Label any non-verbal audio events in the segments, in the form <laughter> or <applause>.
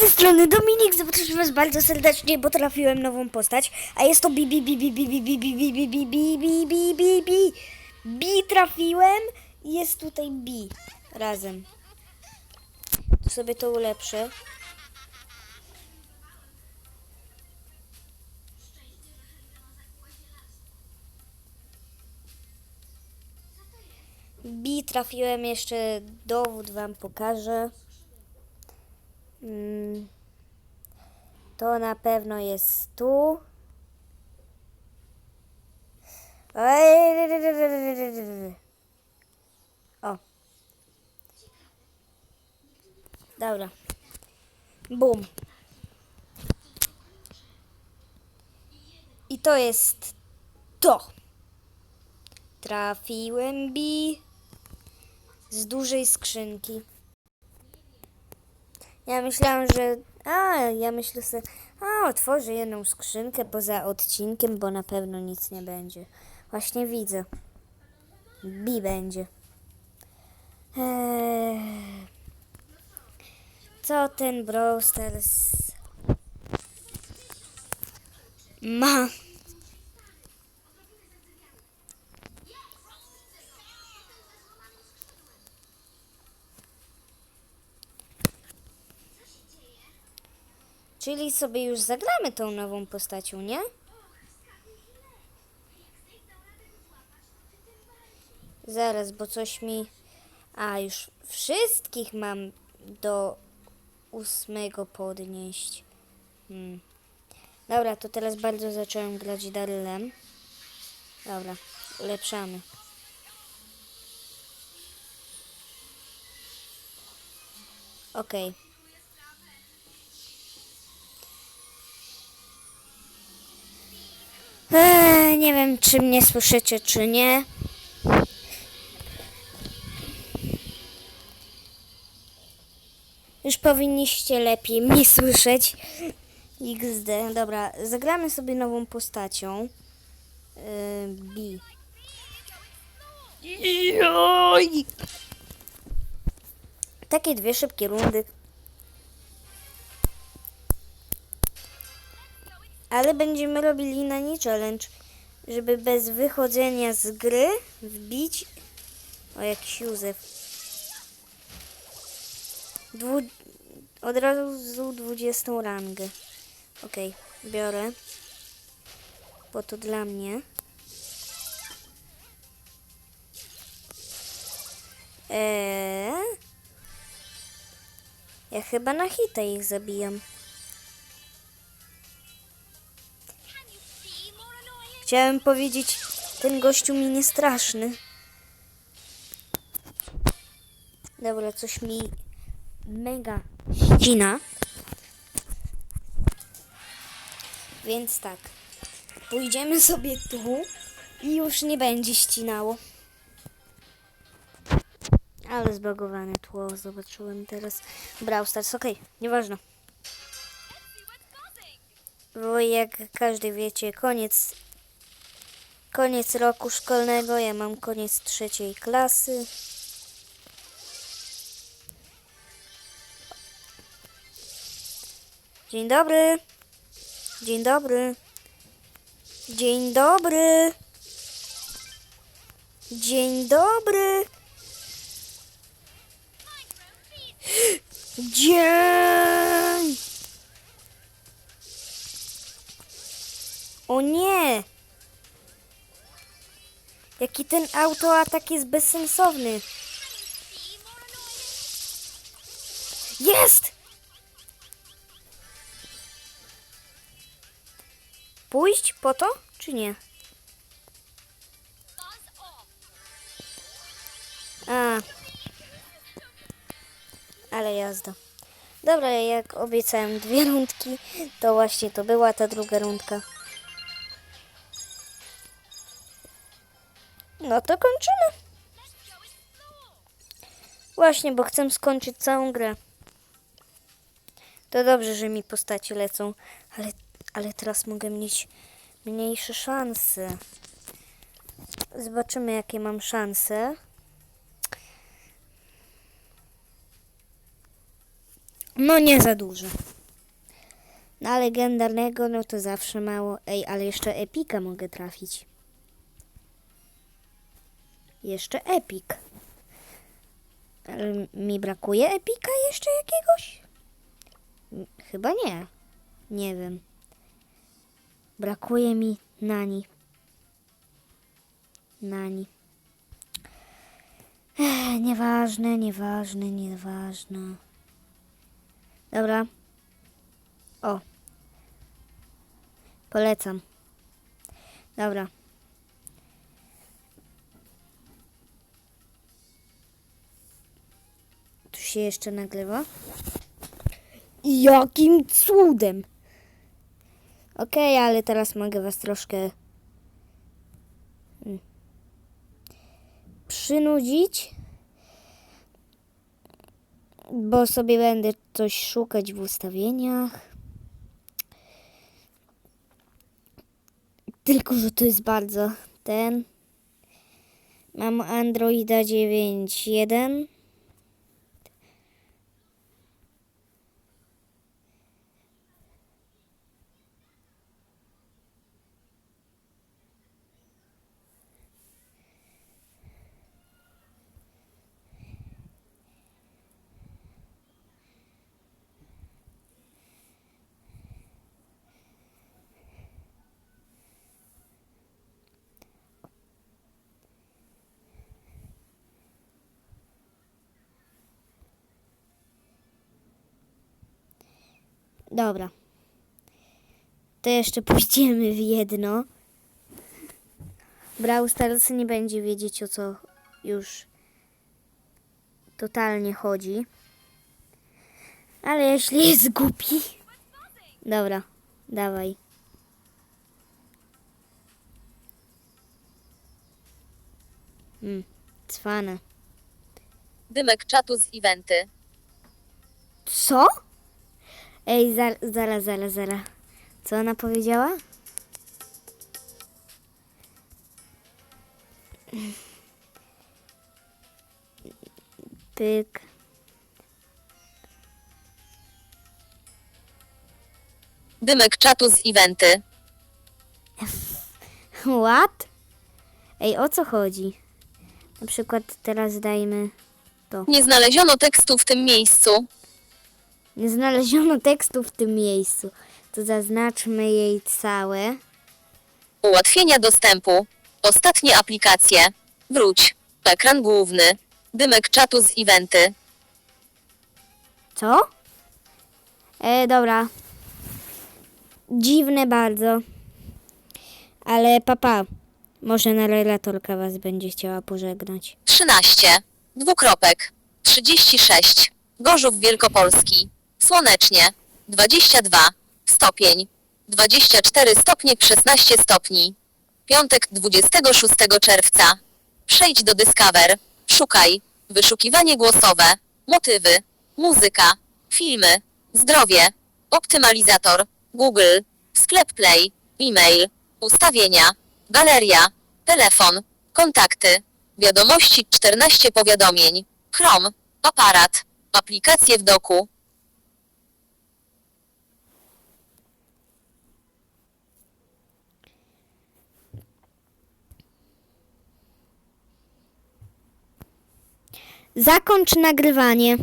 tej strony Dominik, zapraszam was bardzo serdecznie, bo trafiłem nową postać, a jest to Bi Bi Bi Bi Bi Bi Bi Bi Bi trafiłem jest tutaj Bi razem. Tu sobie to ulepszę. Bi trafiłem jeszcze dowód wam pokażę. Mm. To na pewno jest tu. O. Dobra. Bum. I to jest to. Trafiłem bi z dużej skrzynki. Ja myślałam, że. A, ja myślę sobie. A, otworzę jedną skrzynkę poza odcinkiem, bo na pewno nic nie będzie. Właśnie widzę. Bi będzie. Eee, co ten Brawl Stars ma? Czyli sobie już zagramy tą nową postacią, nie? Zaraz, bo coś mi... A, już wszystkich mam do ósmego podnieść. Hmm. Dobra, to teraz bardzo zacząłem grać Darylem. Dobra, ulepszamy. Okej. Eee, nie wiem, czy mnie słyszycie, czy nie. Już powinniście lepiej <laughs> mnie słyszeć. XD. Dobra, zagramy sobie nową postacią. Yy, B. Joj! Takie dwie szybkie rundy. Ale będziemy robili na nie challenge, żeby bez wychodzenia z gry wbić. O, jakiś Józef. Dwu... Od razu 20 rangę. Okej, biorę. Bo to dla mnie. Eee? Ja chyba na hita ich zabijam. Chciałem powiedzieć, ten gościu mi nie straszny. Dobra, coś mi mega ścina. Więc tak. Pójdziemy sobie tu i już nie będzie ścinało. Ale zbagowane tło zobaczyłem teraz. Brawl Stars, okej, nieważne. Bo jak każdy wiecie, koniec koniec roku szkolnego, ja mam koniec trzeciej klasy. Dzień dobry. Dzień dobry. Dzień dobry. Dzień dobry. Dzień. O nie. Jaki ten autoatak jest bezsensowny. Jest! Pójść po to, czy nie? A. Ale jazda. Dobra, jak obiecałem dwie rundki, to właśnie to była ta druga rundka. No to kończymy. Właśnie, bo chcę skończyć całą grę. To dobrze, że mi postacie lecą, ale, ale teraz mogę mieć mniejsze szanse. Zobaczymy, jakie mam szanse. No nie za duże. Na legendarnego, no to zawsze mało. Ej, ale jeszcze epika mogę trafić. Jeszcze epik. Mi brakuje epika jeszcze jakiegoś? Chyba nie. Nie wiem. Brakuje mi nani. Nani. Ech, nieważne, nieważne, nieważne. Dobra. O. Polecam. Dobra. Się jeszcze nagrywa. Jakim cudem! Okej, ale teraz mogę was troszkę mm, przynudzić, bo sobie będę coś szukać w ustawieniach. Tylko, że to jest bardzo ten. Mam Androida 9.1. Dobra. To jeszcze <laughs> pójdziemy w jedno. Brawl Stars nie będzie wiedzieć o co już totalnie chodzi. Ale jeśli jest głupi. Dobra, dawaj. Hmm, cwane. Dymek czatu z eventy. Co? Ej, za, zaraz, zaraz, zaraz. Co ona powiedziała? Pyk. Dymek czatu z eventy. What? Ej, o co chodzi? Na przykład teraz dajmy to. Nie znaleziono tekstu w tym miejscu. Nie znaleziono tekstu w tym miejscu. To zaznaczmy jej całe. Ułatwienia dostępu. Ostatnie aplikacje. Wróć. Ekran główny. Dymek czatu z eventy. Co? E, dobra. Dziwne bardzo. Ale papa, może narratorka was będzie chciała pożegnać. 13. Dwukropek. 36. Gorzów Wielkopolski. Słonecznie. 22. Stopień. 24 stopnie 16 stopni. Piątek 26 czerwca. Przejdź do Discover. Szukaj. Wyszukiwanie głosowe. Motywy. Muzyka. Filmy. Zdrowie. Optymalizator. Google. Sklep Play. E-mail. Ustawienia. Galeria. Telefon. Kontakty. Wiadomości 14 powiadomień. Chrome. Aparat. Aplikacje w doku. Zakończ nagrywanie.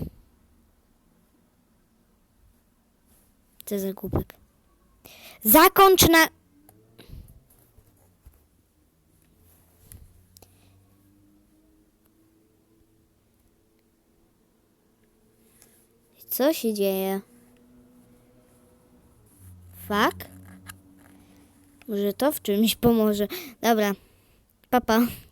Co za głupek. Zakończ na... Co się dzieje? Fuck? Może to w czymś pomoże. Dobra. Papa. Pa.